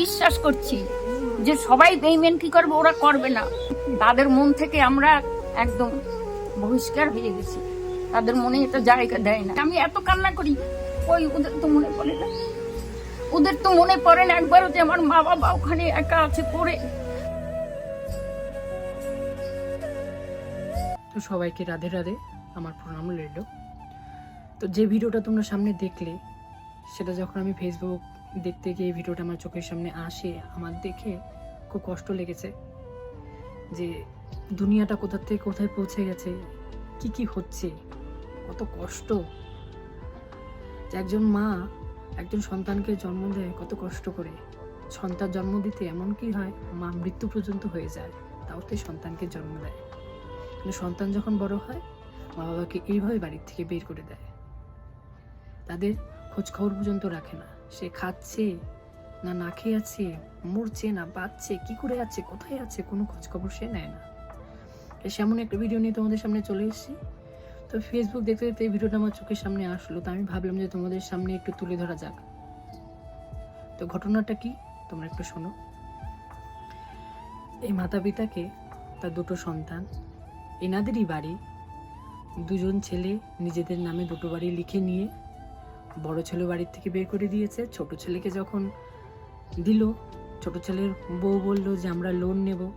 বিশ্বাস করছি যে সবাই বেইমেন কি করবে, ওরা করবে না। তাদের মন থেকে আমরা একদম বহিষ্কার হয়ে গেছি। তাদের মনে এটা জায়গা দেয় না। আমি এত কান্না করি, ওই ওদের তো মনে পড়ে না। ওদের তো মনে পড়ে না একবারও যে আমার মা বাবা ওখানে একা আছে পড়ে। তো সবাইকে রাধে রাধে, আমার প্রণাম রইল। তো যে ভিডিওটা তোমরা সামনে দেখলে, সেটা যখন আমি ফেসবুক দেখতে গিয়ে ভিডিওটা আমার চোখের সামনে আসে, আমার দেখে খুব কষ্ট লেগেছে যে দুনিয়াটা কোথা থেকে কোথায় পৌঁছে গেছে, কি কি হচ্ছে, কত কষ্ট। যে একজন মা একজন সন্তানকে জন্ম দেয় কত কষ্ট করে। সন্তান জন্ম দিতে এমন কি হয়, মা মৃত্যু পর্যন্ত হয়ে যায়, তাও তো সন্তানকে জন্ম দেয়। কিন্তু সন্তান যখন বড় হয়, মা বাবাকে এইভাবে বাড়ির থেকে বের করে দেয়। তাদের খোঁজখবর পর্যন্ত রাখে না। সে খাচ্ছে, না না খেয়ে আছে, মরছে, না বাঁচছে, কি করে আছে, কোথায় আছে, কোনো খোঁজ খবর সে নেয় না। এসে এমন একটা ভিডিও নিয়ে তোমাদের সামনে চলে এসেছি। তো ফেসবুক দেখতে দেখতে এই ভিডিওটা আমার চোখের সামনে আসলো, তো আমি ভাবলাম যে তোমাদের সামনে একটু তুলে ধরা যাক। তো ঘটনাটা কি? তোমরা একটু শোনো। এই মাতা পিতাকে তার দুটো সন্তান, এনাদেরই বাড়ি। দুজন ছেলে নিজেদের নামে দুটো বাড়ি লিখে নিয়ে বড় ছেলে বাড়ির থেকে বের করে দিয়েছে। ছোট ছেলেকে যখন দিল, ছোট ছেলের বউ বলল যে, আমরা লোন নেব।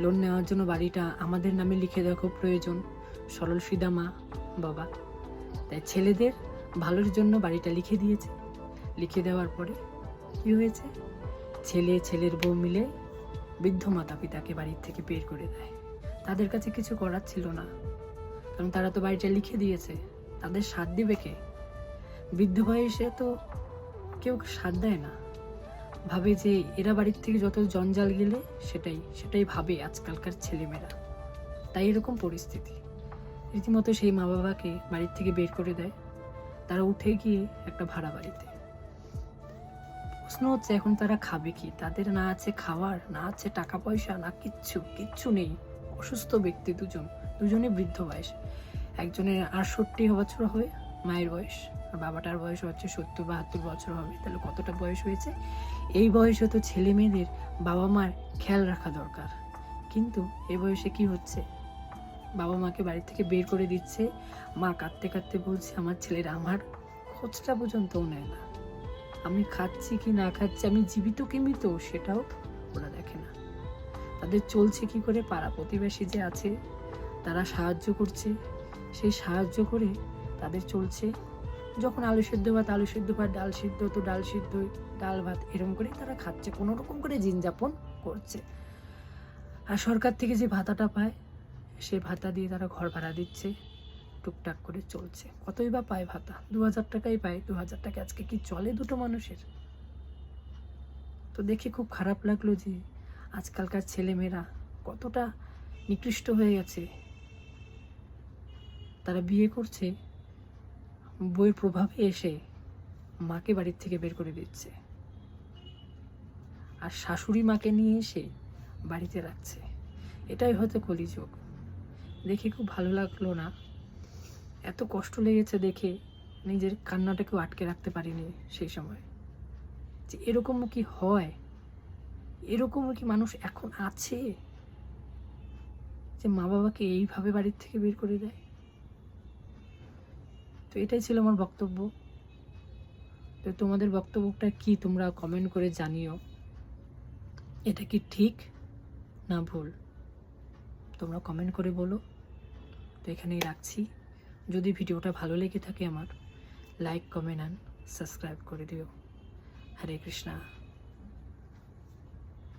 লোন নেওয়ার জন্য বাড়িটা আমাদের নামে লিখে দেওয়া খুব প্রয়োজন। সরল ফিদা মা, বাবা। তাই ছেলেদের ভালোর জন্য বাড়িটা লিখে দিয়েছে। লিখে দেওয়ার পরে কি হয়েছে? ছেলে, ছেলের বউ মিলে বৃদ্ধ মাতা পিতাকে বাড়ির থেকে বের করে দেয়। তাদের কাছে কিছু করার ছিল না। কারণ তারা তো বাড়িটা লিখে দিয়েছে। তাদের সাথ দিবে কে? বৃদ্ধ বয়সে তো কেউ সাথ দেয় না। ভাবে যে এরা বাড়ির থেকে যত জঞ্জাল গেলে সেটাই সেটাই ভাবে আজকালকার ছেলেমেয়েরা। তাই এরকম পরিস্থিতি। রীতিমতো সেই মা বাবাকে বাড়ির থেকে বের করে দেয়। তারা উঠে গিয়ে একটা ভাড়া বাড়িতে। প্রশ্ন হচ্ছে, এখন তারা খাবে কি? তাদের না আছে খাওয়ার, না আছে টাকা পয়সা না কিচ্ছু কিচ্ছু নেই। অসুস্থ ব্যক্তি দুজন দুজনে বৃদ্ধ বয়স। একজনের আটষট্টি বছর হবে মায়ের বয়স। বাবাটার বয়স হচ্ছে সত্তর বাহাত্তর বছর হবে, তাহলে কতটা বয়স হয়েছে? এই বয়সে তো ছেলে মেয়েদের বাবা মার খেয়াল রাখা দরকার। কিন্তু এ বয়সে কি হচ্ছে? বাবা মাকে বাড়ি থেকে বের করে দিচ্ছে, মা কাঁদতে কাঁদতে বলছে, আমার ছেলেরা আমার খোঁজটা পর্যন্তও নেয় না। আমি খাচ্ছি কি না খাচ্ছি, আমি জীবিত কি মৃত, সেটাও ওরা দেখে না। তাদের চলছে কি করে, পাড়া প্রতিবেশী যে আছে, তারা সাহায্য করছে। সেই সাহায্য করে তাদের চলছে যখন আলু সিদ্ধ ভাত, আলু সিদ্ধ ভাত, ডাল সিদ্ধ, তো ডাল সিদ্ধ ডাল ভাত এরকম করে তারা খাচ্ছে, কোনো রকম করে দিন যাপন করছে। আর সরকার থেকে যে ভাতাটা পায়, সে ভাতা দিয়ে তারা ঘর ভাড়া দিচ্ছে, টুকটাক করে চলছে। কতই বা পায় ভাতা? দু হাজার টাকাই পায়, দু হাজার টাকা আজকে কি চলে দুটো মানুষের? তো দেখে খুব খারাপ লাগল যে আজকালকার ছেলেমেয়েরা কতটা নিকৃষ্ট হয়ে গেছে। তারা বিয়ে করছে বইয়ের প্রভাবে এসে মাকে বাড়ির থেকে বের করে দিচ্ছে। আর শাশুড়ি মাকে নিয়ে এসে বাড়িতে রাখছে। এটাই হয়তো কলিযুগ। দেখে খুব ভালো লাগল না। এত কষ্ট লেগেছে দেখে নিজের কান্নাটাকেও আটকে রাখতে পারিনি সেই সময়। যে এরকমও কি হয়? এরকমও কি মানুষ এখন আছে? যে মা বাবাকে এইভাবে বাড়ির থেকে বের করে দেয়? তো এটাই ছিল আমার বক্তব্য। তো তোমাদের বক্তব্যটা কি তোমরা কমেন্ট করে জানিও। এটা কি ঠিক না ভুল? তোমরা কমেন্ট করে বলো। তো এখানেই রাখছি। যদি ভিডিওটা ভালো লেগে থাকে আমার লাইক কমেন্ট অ্যান্ড সাবস্ক্রাইব করে দিও। হরে কৃষ্ণা।